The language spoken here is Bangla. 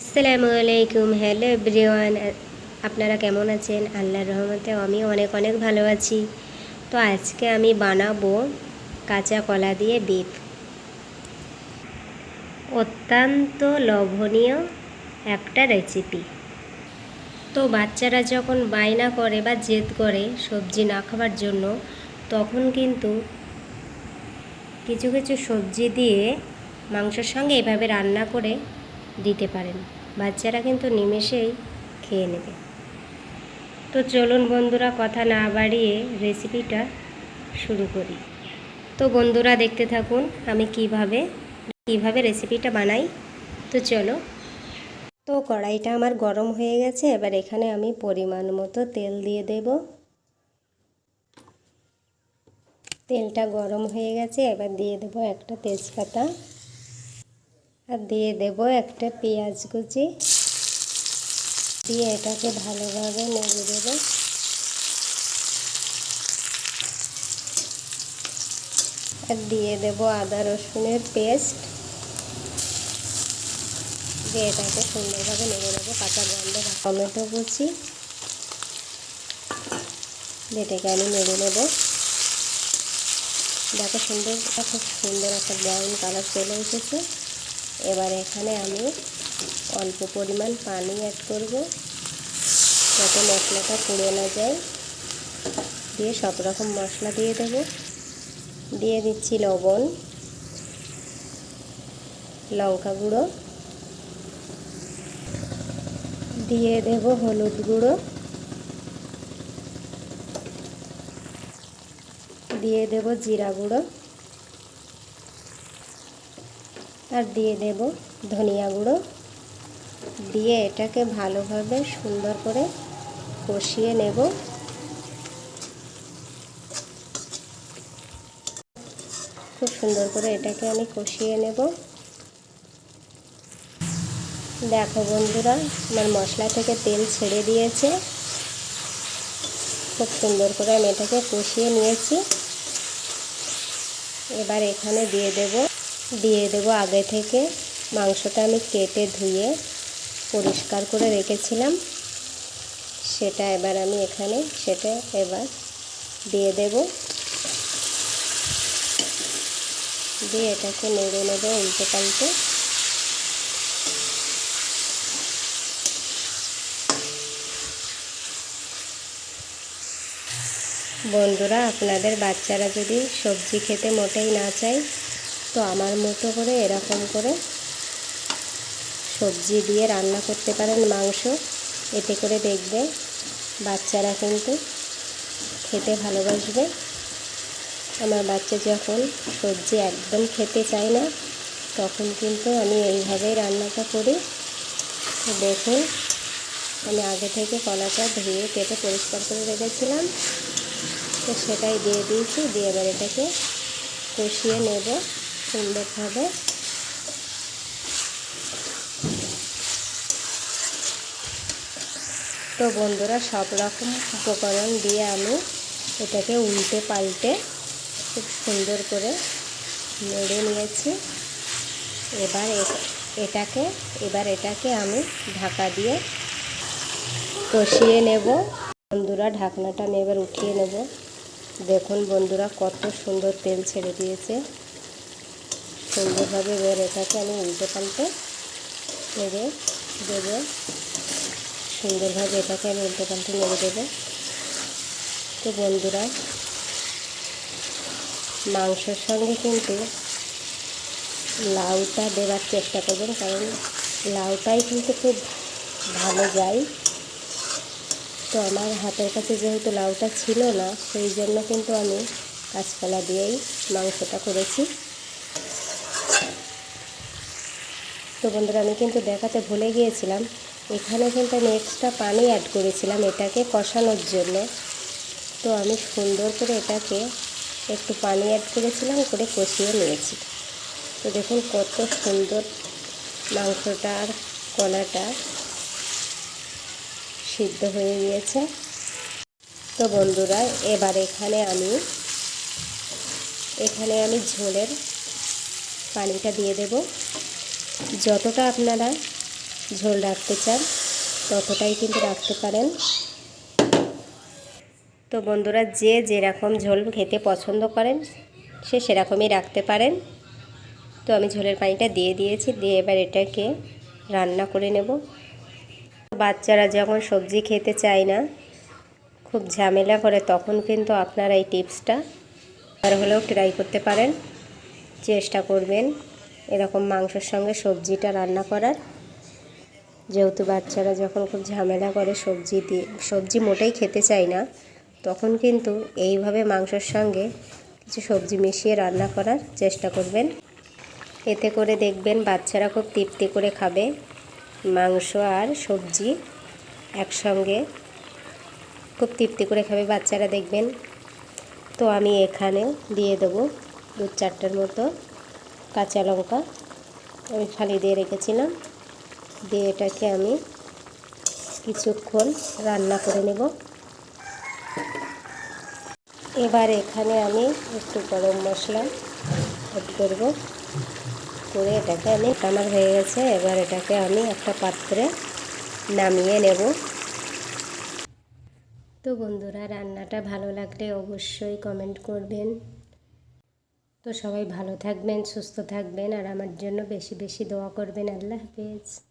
আসসালামু আলাইকুম, হ্যালো এভরিওয়ান। আপনারা কেমন আছেন? আল্লাহর রহমতে আমি অনেক অনেক ভালো আছি। তো আজকে আমি বানাবো কাঁচা কলা দিয়ে বিফ অত্যন্ত লোভনীয় একটা রেসিপি তো বাচ্চারা যখন বায়না করে বা জেদ করে সবজি না খাবার জন্য, তখন কিন্তু কিছু কিছু সবজি দিয়ে মাংসের সঙ্গে এভাবে রান্না করে দিতে পারেন। বাচ্চারা কিন্তু নিমেষেই খেয়ে নেবে। তো চলুন বন্ধুরা, কথা না বাড়িয়ে রেসিপিটা শুরু করি। তো বন্ধুরা, দেখতে থাকুন আমি কীভাবে কীভাবে রেসিপিটা বানাই। তো চলো। তো কড়াইটা আমার গরম হয়ে গেছে, এবার এখানে আমি পরিমাণ মতো তেল দিয়ে দেব। তেলটা গরম হয়ে গেছে, এবার দিয়ে দেব একটা তেজপাতা। আর দিয়ে দেব একটা পেঁয়াজ কুচি। দিয়ে এটাকে ভালোভাবে নেড়ে দেব। আর দিয়ে দেব আদা রসুনের পেস্ট। দিয়ে এটাকে সুন্দরভাবে নেড়ে নেব কাঁচা গন্ধ টমেটো কুচি। এটাকে আমি নেড়ে নেব। দেখো সুন্দর, খুব সুন্দর একটা ব্রাউন কালার চলে এসেছে। এবার এখানে আমি অল্প পরিমাণ পানি অ্যাড করব যাতে মশলাটা পুড়ে না যায়। দিয়ে সব রকম মশলা দিয়ে দেব। দিয়ে দিচ্ছি লবণ, লঙ্কা গুঁড়ো, দিয়ে দেব হলুদ গুঁড়ো, দিয়ে দেব জিরা গুঁড়ো। আর দিয়ে দেব ধনিয়া গুঁড়ো। দিয়ে এটাকে ভালোভাবে সুন্দর করে কষিয়ে নেব। খুব সুন্দর করে এটাকে আমি কষিয়ে নেব। দেখো বন্ধুরা, আমার মশলা থেকে তেল ছেড়ে দিয়েছে। খুব সুন্দর করে আমি এটাকে কষিয়ে নিয়েছি। এবার এখানে দিয়ে দেব দিয়ে দেব আগে থেকে। মাংসটা আমি কেটে ধুয়ে পরিষ্কার করে রেখেছিলাম। সেটা এবার আমি এখানে সেটা এবার দিয়ে দেব। দিয়ে এটাকে নেড়ে নেব উল্টে পাল্টে বন্ধুরা, আপনাদের বাচ্চারা যদি সবজি খেতে মোটেই না চায় তো আমার মতো করে এরকম করে সবজি দিয়ে রান্না করতে পারেন মাংস। এতে করে দেখবে বাচ্চারা কিন্তু খেতে ভালোবাসবে। আমার বাচ্চা যখন সবজি একদম খেতে চায় না, তখন কিন্তু আমি এইভাবেই রান্নাটা করি। দেখুন, আমি আগে থেকে কলাটা ধুয়ে কেটে পরিষ্কার করে রেখেছিলাম। তো সেটাই দিয়ে দিয়েছি, দিয়ে এবার এটাকে কষিয়ে নেব। সুন্দরভাবে তো বন্ধুরা সব রকম উপকরণ দিয়ে আমি এটাকে উল্টে পাল্টে খুব সুন্দর করে নেড়ে নিয়েছি। এবার এটাকে এবার এটাকে আমি ঢাকা দিয়ে কষিয়ে নেব। বন্ধুরা ঢাকনাটা আমি এবার উঠিয়ে নেব। দেখুন বন্ধুরা কত সুন্দর তেল ছেড়ে দিয়েছে। সুন্দরভাবে এবার এটাকে আমি উল্টে পাল্টে নেড়ে দেবো। সুন্দরভাবে এটাকে আমি উল্টে পাল্টে নেড়ে দেবো। তো বন্ধুরা, মাংসর সঙ্গে কিন্তু লাউটা দেওয়ার চেষ্টা করবেন, কারণ লাউটাই কিন্তু খুব ভালো যায়। তো আমার হাতের কাছে যেহেতু লাউটা ছিল না, সেই জন্য কিন্তু আমি কাঁচকলা দিয়েই মাংসটা করেছি। তো বন্ধুরা, আমি কিন্তু দেখাতে ভুলে গিয়েছিলাম। এখানে কিন্তু আমি এক্সট্রা পানি অ্যাড করেছিলাম এটাকে কষানোর জন্য। তো আমি সুন্দর করে এটাকে একটু পানি অ্যাড করেছিলাম, করে কষিয়ে নিয়েছি। তো দেখুন কত সুন্দর মাংসটা আর কলাটা সিদ্ধ হয়ে গিয়েছে। তো বন্ধুরা, এবার এখানে আমি এখানে আমি ঝোলের পানিটা দিয়ে দেব। যতটা আপনারা ঝোল রাখতে চান, ততটাই কিন্তু রাখতে পারেন। তো বন্ধুরা, যে যেরকম ঝোল খেতে পছন্দ করেন, সে সেরকমই রাখতে পারেন। তো আমি ঝোলের পানিটা দিয়ে দিয়েছি, দিয়ে এবার এটাকে রান্না করে নেব। বাচ্চারা যখন সবজি খেতে চায় না, খুব ঝামেলা করে, তখন কিন্তু আপনারা এই টিপসটা আর হলেও ট্রাই করতে পারেন। চেষ্টা করবেন। এরকম মাংসের সঙ্গে সবজিটা রান্না করার। যেহেতু বাচ্চারা যখন খুব ঝামেলা করে সবজি দিয়ে, সবজি মোটেই খেতে চায় না, তখন কিন্তু এইভাবে মাংসের সঙ্গে কিছু সবজি মিশিয়ে রান্না করার চেষ্টা করবেন। এতে করে দেখবেন বাচ্চারা খুব তৃপ্তি করে খাবে মাংস আর সবজি একসঙ্গে। খুব তৃপ্তি করে খাবে বাচ্চারা দেখবেন। তো আমি এখানে দিয়ে দেবো দু চারটার মতো কাঁচা লঙ্কা আমি খালি দিয়ে রেখেছিলাম। দিয়ে এটাকে আমি কিছুক্ষণ রান্না করে নেব। এবার এখানে আমি একটু গরম মশলা অ্যাড করব। করে এটাকে আমি আমার হয়ে গেছে। এবার এটাকে আমি একটা পাত্রে নামিয়ে নেব। তো বন্ধুরা, রান্নাটা ভালো লাগলে অবশ্যই কমেন্ট করবেন। তো সবাই ভালো থাকবেন, সুস্থ থাকবেন আর আমার জন্য বেশি বেশি দোয়া করবেন। আল্লাহ হাফেজ।